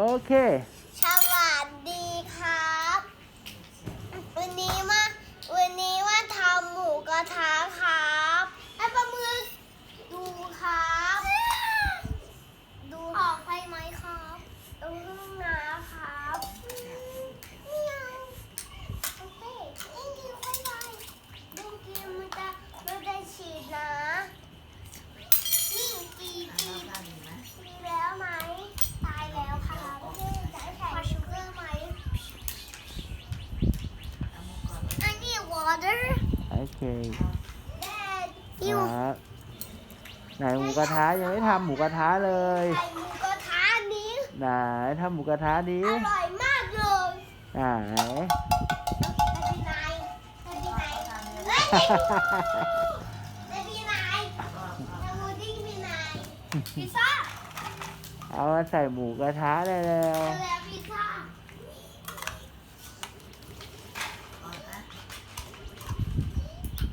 โอเค สวัสดีครับ วันนี้มาวันนี้ว่าทำหมูกระทะครับไอ้ปลาหมึกดูครับ ดูออกไปไหมครับตรงห้องน้ำครับไม่เอาโอเคนี่กินไปไปดูกินมันจะมันจะฉีดนะนี่กีกีมีแล้วไหมตายแล้วครับขอชูเกอร์ไหมอันนี้ water โอเค Dad ค you รับไหนหมูกระทะยังไม่ทำหมูกระทะเลย ไข่หมูกระทะนี้ไหนทำหมูกระทะดีอร่อยมากเลยไหนนาบีนายนาบีนายเฮ้ยนาบีนายนาบูดิ้งบีนายพิซซ่าเอามาใส่หมูกระทะได้แล้วแล้วพิซซ่า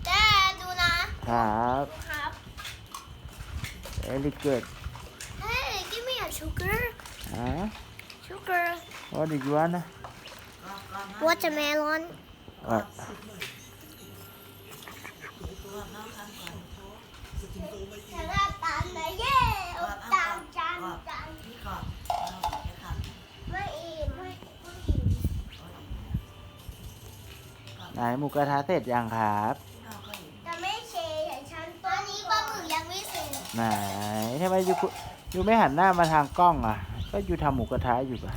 แดดดูนะ ครับดูครับเอลิเกิด Hey give me a sugar อะ sugar what did you want นะ watermelon อะฉลาดตันนะเย้เอาตันจันจันไม่อิ่มไม่ไม่อิ่ม ไหนหมูกระทะเสร็จยังครับ จะไม่เชยอย่างฉันตอนนี้ปลาหมึกยัง ไม่เสร็จไหนทำไมยูยูไม่หันหน้ามาทางกล้องอะ ก็ยูทำหมูกระทะอยู่ปะ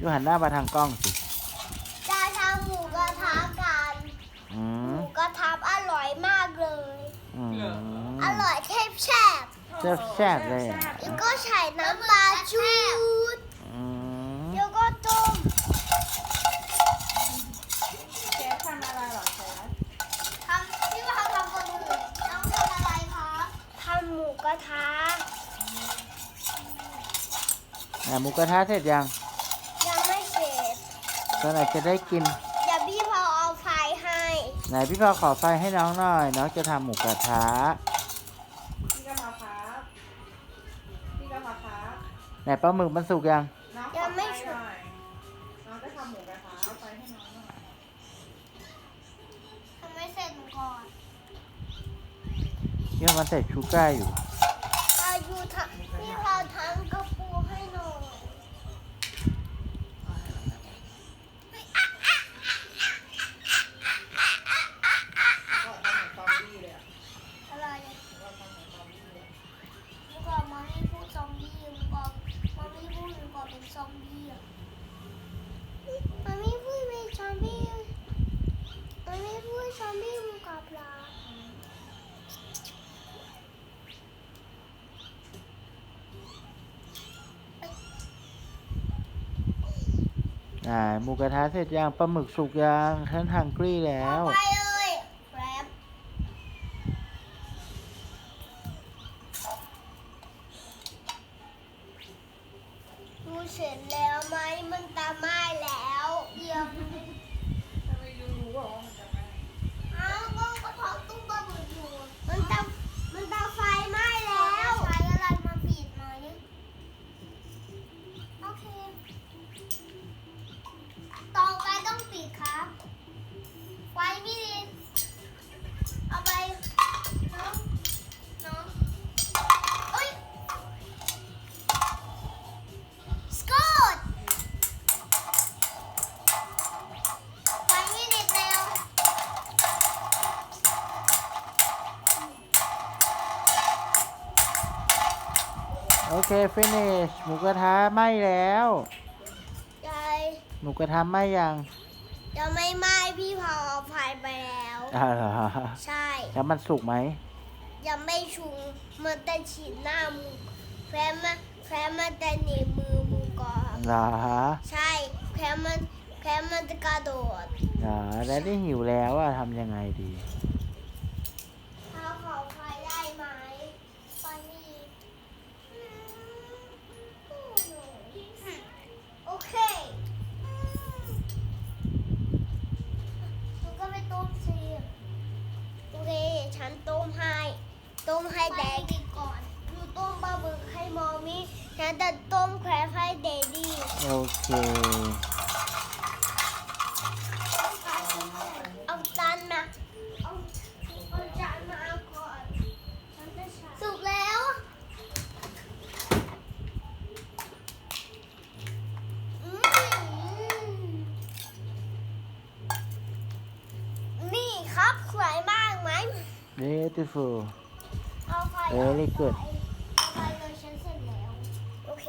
ยูหันหน้ามาทางกล้องสิจะทำหมูกระทะกันอืหมมูกระทะอร่อยมากเลย อืมอร่อยเทพแซ่บแซ่บแซ่บเลยอะแล้วก็ใส่น้ำปลาชูด อืม แล้วก็ต้ม เชฟทำอะไรเหรอเชฟ ทำที่ว่าทำปลาหมึกต้องทำอะไรคะทำหมูก ระทะไหนหมูกระทะเสร็จยังยังไม่เสร็จตอนไหนจะได้กิน เดี๋ยวพี่พอเอาไฟให้ไหนพี่พอขอไฟให้น้องหน่อย น้องจะทำหมูกระทะพี่กะเพราครับพี่กะเพราครับไหนปลาหมึกมันสุกยัง น้องขอไฟหน่อยน้องจะทำหมูกระทะเอาไฟให้น้องหน่อยทำไม่เสร็จก่อนเยี่ยมันใส่ชูก้าอยู่ เราอยู่ทำพี่เราทำกระปูให้หน่อย ก็ทำเหมือนซอมบี้เลยอะ อะไร ก็ทำเหมือนซอมบี้เลย เมื่อก่อนมาไม่พูดซอมบี้เมื่อก่อนมาไม่พูดเมื่อก่อนเป็นซอมบี้อะมาไม่พูดเป็นซอมบี้มา ไม่พูดซอมบี้เมื่อก่อนปลาไหนหมูกระทะเสร็จยังปลาหมึกสุกยังฉันทังกรีแล้วเอาไปเลย โอเค finish หมูกระทะไหม้แล้ว ยายหมูกระทะไหม้ยังยังไม่ไหม้พี่พอเอาไฟไปแล้ว อ่าเหรอใช่แล้วมันสุกไหมยังไม่ชุงมันจะฉีดหน้ามูแฟนมันแฟนมันจะหนีบมือมูก่อนเหรอใช่แฟนมันแฟนมันจะกระโดดเหรอแล้วได้หิวแล้วอะทำยังไงดี ให้แดงก่อนดูต้มปลาบึกให้มอมี่ฉันจะต้มแครบให้เดดโอเค เอาจานมา เอาเอาจานมาก่อนสุกแล้ว อืมนี่ครับสวยมากไหม beautiful เอาไฟ Very good เอาไฟเลยฉันเสร็จแล้ว โอเค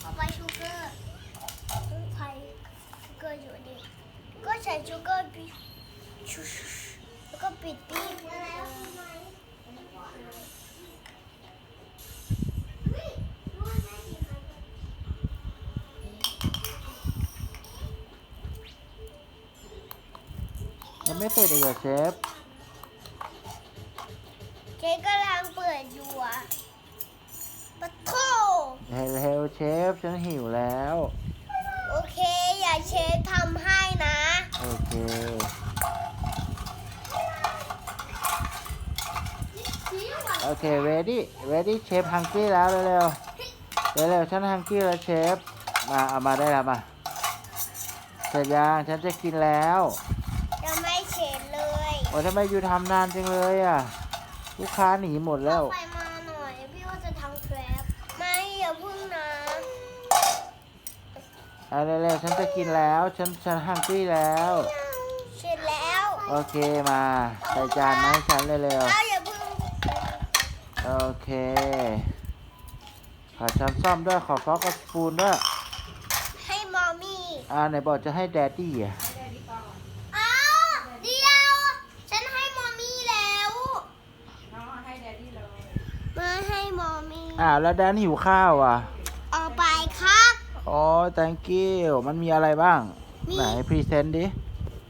เอาไฟชูเกอร์ไฟชูเกอร์อยู่ดิ ก็ใส่ชูเกอร์ปิดชูแล้วก็ปิดปีกแล้วยังไม่เสร็จอีกเหรอเชฟเจ๊กำลังเปิดอยู่อะปะโถเฮลเฮลเชฟฉันหิวแล้ว โอเค อย่าเชฟทำให้นะ โอเค โอเค ready ready เชฟฮังกี้แล้วเร็วๆเร็วๆฉันฮังกี้แล้วเชฟมาเอามาได้แล้วมาเสร็จยังฉันจะกินแล้วจะไม่เชฟเลยโอ้ทำไมอยู่ทำนานจังเลยอะลูกค้าหนีหมดแล้วเอาไฟมาหน่อยพี่ว่าจะทำแครปไม่อย่าพึ่งนะเอาเร็วๆฉันจะกินแล้วฉันฉันฮังกี้แล้ว เสร็จแล้ว โอเคมาใส่จานมาให้ฉันเร็วเอาอย่าพึ่งๆ โอเคขอช้อนซ่อมด้วยขอฟอกกับสปูนด้วย ให้มอมี่อ่าไหนบอกจะให้แดดดี้อะให้แดดดี้ก่อนอ้าวเดียว ฉันให้มอมี่แล้ว น้องให้แดดดี้เลย มาให้มอมี่อ่าแล้วแดนหิวข้าวอะ เอาไปครับ อ๋อ thank you มันมีอะไรบ้าง มี ไหนพรีเซนต์ดิ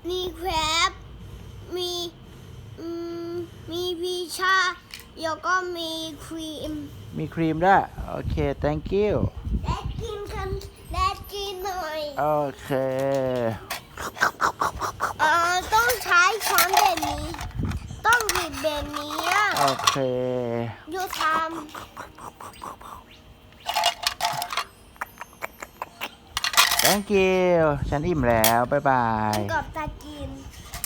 มีแครปมีอืมมีพิชชา แล้วก็มีครีม มีครีมด้วยโอเค thank you แลดกินกันแลดกินหน่อยโอเคเอ่อต้องใช้ช้อนแบบนี้ ต้องหยิบแบบนี้อะโอเคยูท thank you ฉันอิ่มแล้ว บ๊ายบายำกับตากิน